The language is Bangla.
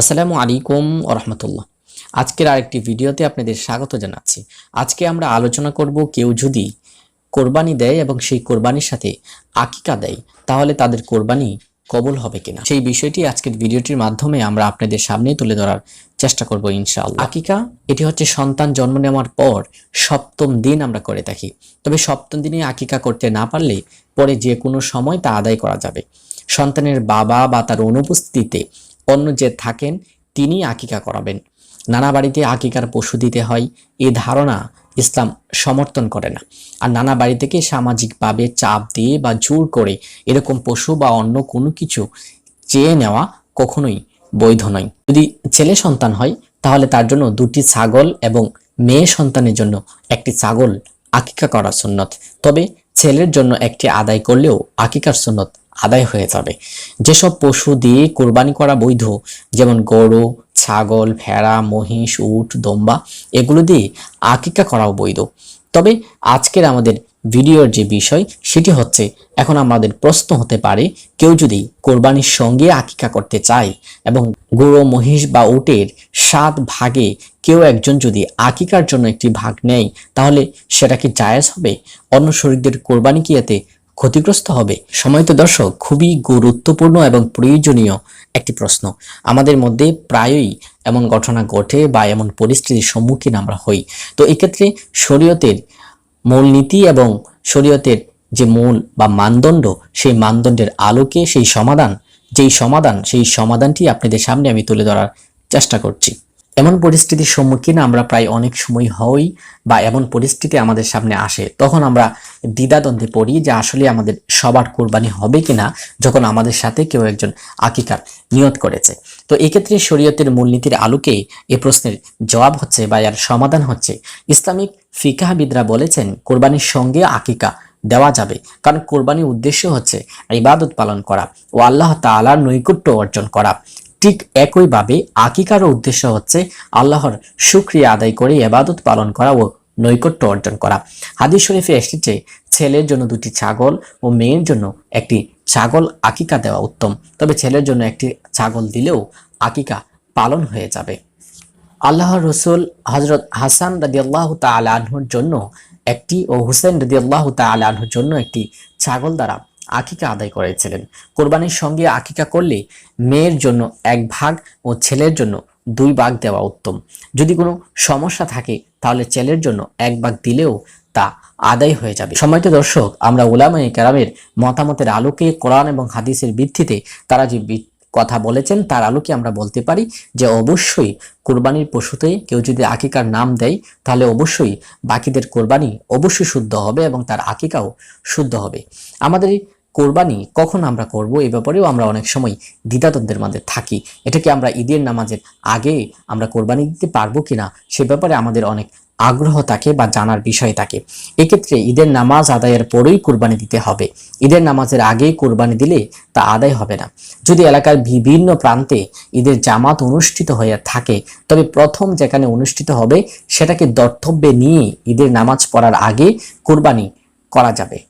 আসসালামু আলাইকুম রহমতুল্লাহ আজকের আরেকটি ভিডিওতে আপনাদের স্বাগত জানাচ্ছি। আজকে আমরা আলোচনা করব কেউ যদি কোরবানি দেয় এবং সেই কোরবানির সাথে আকিকা দেয়, তাহলে তাদের কোরবানি কবুল হবে কিনা? সেই বিষয়টি আজকের ভিডিওটির মাধ্যমে আমরা আপনাদের সামনে তুলে ধরার চেষ্টা করব ইনশাআল্লাহ। আকিকা, এটি হচ্ছে সন্তান জন্ম নেওয়ার পর সপ্তম দিন আমরা করে থাকি। তবে সপ্তম দিনে আকিকা করতে না পারলে পরে যে কোনো সময় তা আদায় করা যাবে। সন্তানের বাবা বা তার অনুপস্থিতিতে অন্য যে থাকেন, তিনি আকিকা করাবেন। নানা বাড়িতে আকিকার পশু দিতে হয়, এ ধারণা ইসলাম সমর্থন করে না। আর নানা বাড়ি থেকে সামাজিকভাবে চাপ দিয়ে বা জোর করে এরকম পশু বা অন্য কোনো কিছু চেয়ে নেওয়া কখনোই বৈধ নয়। যদি ছেলে সন্তান হয়, তাহলে তার জন্য দুটি ছাগল এবং মেয়ে সন্তানের জন্য একটি ছাগল আকিকা করা সুন্নত। তবে ছেলের জন্য একটি আদায় করলেও আকিকার সুন্নত আদায় হয়ে যাবে। যেসব পশু দিয়ে কোরবানি করা বৈধ, যেমন গরু, ছাগল, ভেড়া, মহিষ, উট, দম্বা, এগুলো দিয়ে আকিকা করাও বৈধ। তবে আজকের আমাদের ভিডিওর যে বিষয়, সেটি হচ্ছে, এখন আমাদের প্রশ্ন হতে পারে, কেউ যদি কোরবানির সঙ্গে আকিকা করতে চায় এবং গরু, মহিষ বা উটের সাত ভাগে কেউ একজন যদি আকিকার জন্য একটি ভাগ নেয়, তাহলে সেটা কি জায়েজ হবে? অন্য শরীরদের কোরবানি কি এতে ক্ষতিগ্রস্ত হবে। সময় তো দর্শক, খুবই গুরুত্বপূর্ণ এবং প্রয়োজনীয় একটি প্রশ্ন। আমাদের মধ্যে প্রায়ই এমন ঘটনা ঘটে বা এমন পরিস্থিতির সম্মুখীন আমরা হই। তো এক্ষেত্রে শরীয়তের মূলনীতি এবং শরীয়তের যে মূল বা মানদণ্ড, সেই মানদণ্ডের আলোকে সেই সমাধান, যেই সমাধান, সেই সমাধানটি আপনাদের সামনে আমি তুলে ধরার চেষ্টা করছি। এমন পরিস্থিতির সম্মুখীন আমরা প্রায় অনেক সময় হই বা এমন পরিস্থিতি আমাদের সামনে আসে, তখন আমরা দ্বিধাদ্বন্দ্বে পড়ি যে আসলে আমাদের সবার কোরবানি হবে কিনা যখন আমাদের সাথে কেউ একজন আকিকার নিয়ত করেছে। তো এক্ষেত্রে শরীয়তের মূলনীতির আলোকে এ প্রশ্নের জবাব হচ্ছে বা এর সমাধান হচ্ছে ইসলামিক ফিকাহবিদরা বলেছেন কোরবানির সঙ্গে আকিকা দেওয়া যাবে, কারণ কোরবানির উদ্দেশ্য হচ্ছে ইবাদত পালন করা ও আল্লাহ তাআলার নৈকট্য অর্জন করা। ঠিক একইভাবে আকিকারও উদ্দেশ্য হচ্ছে আল্লাহর শুক্রিয়া আদায় করে এবাদত পালন করা ও নৈকট্য অর্জন করা। হাদিস শরীফে এসেছে, ছেলের জন্য দুটি ছাগল ও মেয়ের জন্য একটি ছাগল আকিকা দেওয়া উত্তম। তবে ছেলের জন্য একটি ছাগল দিলেও আকিকা পালন হয়ে যাবে। আল্লাহর রসুল হজরত হাসান রাদি আল্লাহ তালাহুর জন্য একটি ও হুসেন রাদি আল্লাহ তালাহুর জন্য একটি ছাগল দ্বারা আকিকা আদায় করেছিলেন। কোরবানির সঙ্গে আকিকা করলে মেয়ের জন্য এক ভাগ ও ছেলের জন্য দুই ভাগ দেওয়া উত্তম। যদি কোনো সমস্যা থাকে, তাহলে ছেলের জন্য এক ভাগ দিলেও তা আদায় হয়ে যাবে। সময়ত দর্শক, আমরা ওলামাই কেরামের মতামতের আলোকে কোরআন এবং হাদিসের ভিত্তিতে তারা যে কথা বলেছেন, তার আলোকে আমরা বলতে পারি যে অবশ্যই কোরবানির পশুতে কেউ যদি আকিকার নাম দেয়, তাহলে অবশ্যই বাকিদের কোরবানি অবশ্যই শুদ্ধ হবে এবং তার আকিকাও শুদ্ধ হবে। আমাদের কোরবানি কখন আমরা করব এই ব্যাপারেও আমরা অনেক সময় দ্বিধাদ্বন্দ্বের মধ্যে থাকি। এটাকে আমরা ঈদের নামাজের আগে আমরা কোরবানি দিতে পারব কিনা সে ব্যাপারে আমাদের অনেক আগ্রহ থাকে বা জানার বিষয় থাকে। এক্ষেত্রে ঈদের নামাজ আদায়ের পরেই কোরবানি দিতে হবে। ঈদের নামাজের আগে কোরবানি দিলে তা আদায় হবে না। যদি এলাকার বিভিন্ন প্রান্তে ঈদের জামাত অনুষ্ঠিত হয়ে থাকে, তবে প্রথম যেখানে অনুষ্ঠিত হবে সেটাকে দর্তব্যে নিয়ে ঈদের নামাজ পড়ার আগে কোরবানি করা যাবে।